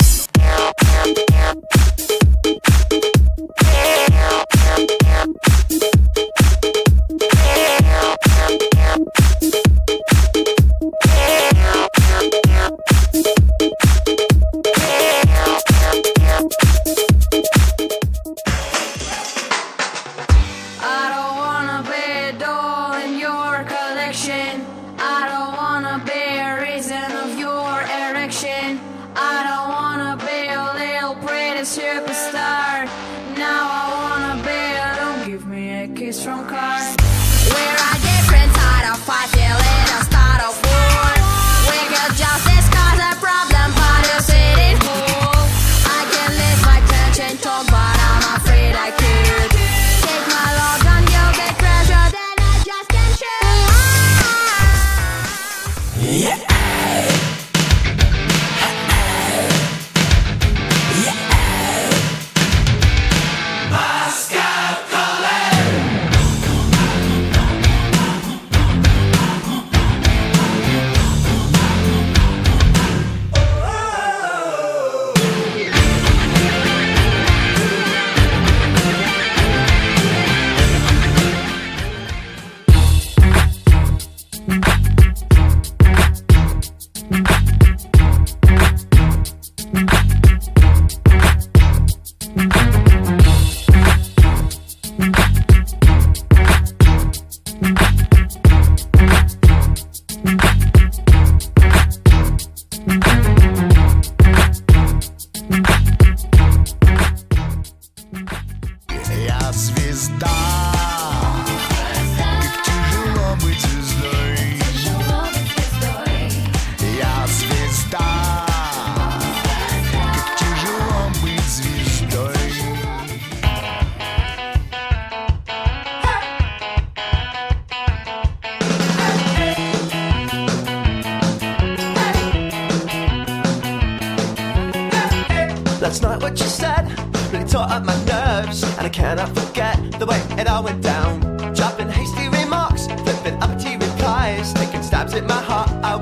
Bye. and I cannot forget the way it all went down. Dropping hasty remarks, flipping uppity replies, taking stabs at my heart. I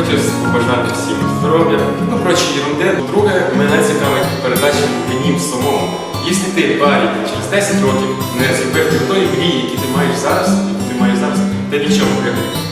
хочеться побажати всім здоров'я, ну прочі ерунди. Друге, мене цікавить передача мені самому. Якщо ти парі через 10 років не зробив тої мрії, які ти маєш зараз, яку ти маєш зараз, ти нічого пригодиш.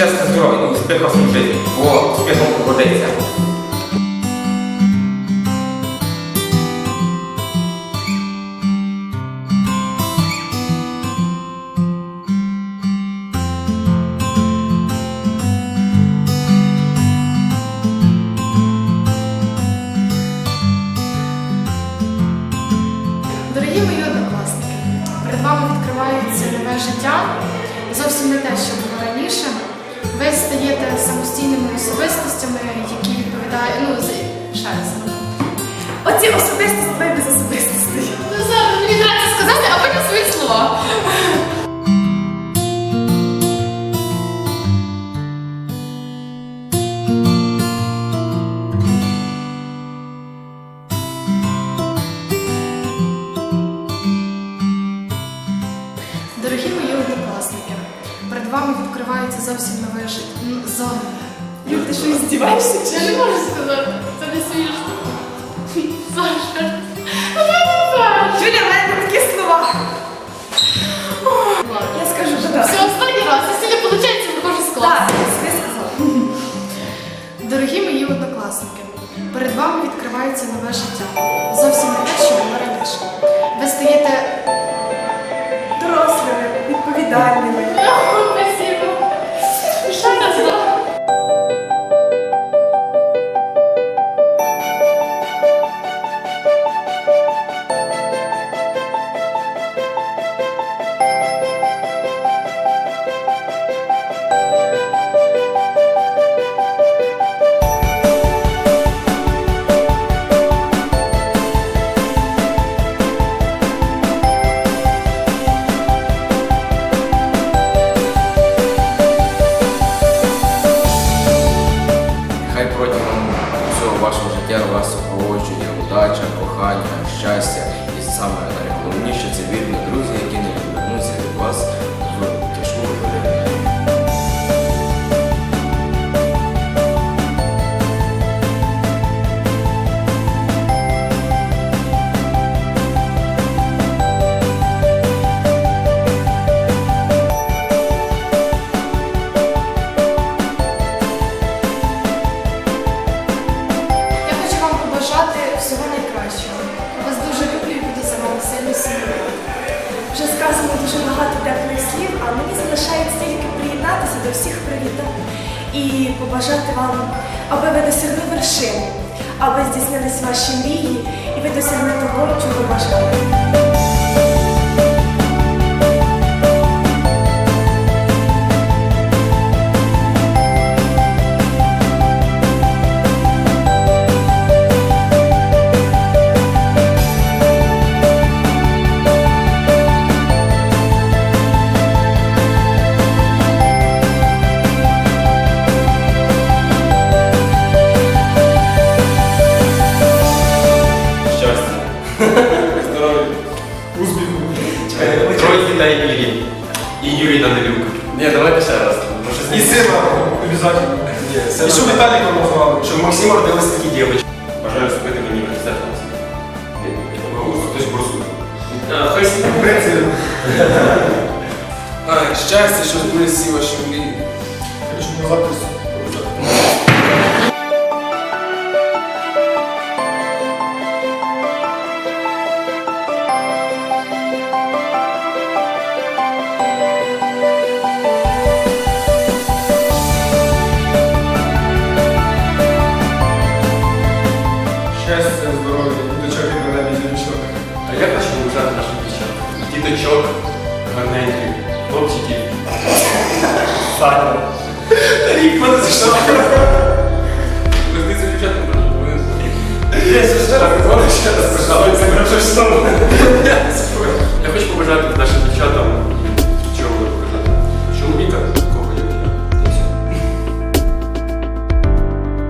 Щастя здоров'я, ну, успіху в житті, бо успіхом погодиться. Дорогі мої однокласники, перед вами відкривається нове життя. Зовсім не те, що було раніше. Ви стаєте самостійними особистостями, які відповідають. Ну, з- ще раз. Оці особистості ви без особистостей. Ну, зараз мені треба сказати, а потім свої слова. Дорогі мої однокласники, перед вами відкривається зовсім нове життя. Юль, ти що, здіваєшся Я не можу сказати, це не смішно. Сашка. Юля, в мене такі слова. Я скажу, що так. Все, останній раз. Якщо не виходить, виходжу з Так, класу. ти сказала. Дорогі мої однокласники, перед вами відкривається нове життя. Зовсім не те, що було раніше. Ви стаєте. Дорослими, відповідальними. Всього найкращого. Вас дуже люблю і буду за вами сильно сумувати. Вже сказано дуже багато теплих слів, а мені залишається тільки приєднатися до всіх привітань і побажати вам, аби ви досягли вершини, аби здійснились ваші мрії, і ви досягли того, чого бажали. Родились такі дівчатки. Бажаю вступити в університет. Хтось. Хай щастя, що збулись всі ваші мрії. Хочу. діточок, гарненьких, хлопчиків. Саня. Рік мене зайшов. Розниця дівчат не повинен. Я ще раз казав, що я розпишав. Я хочу побажати нашим дівчатам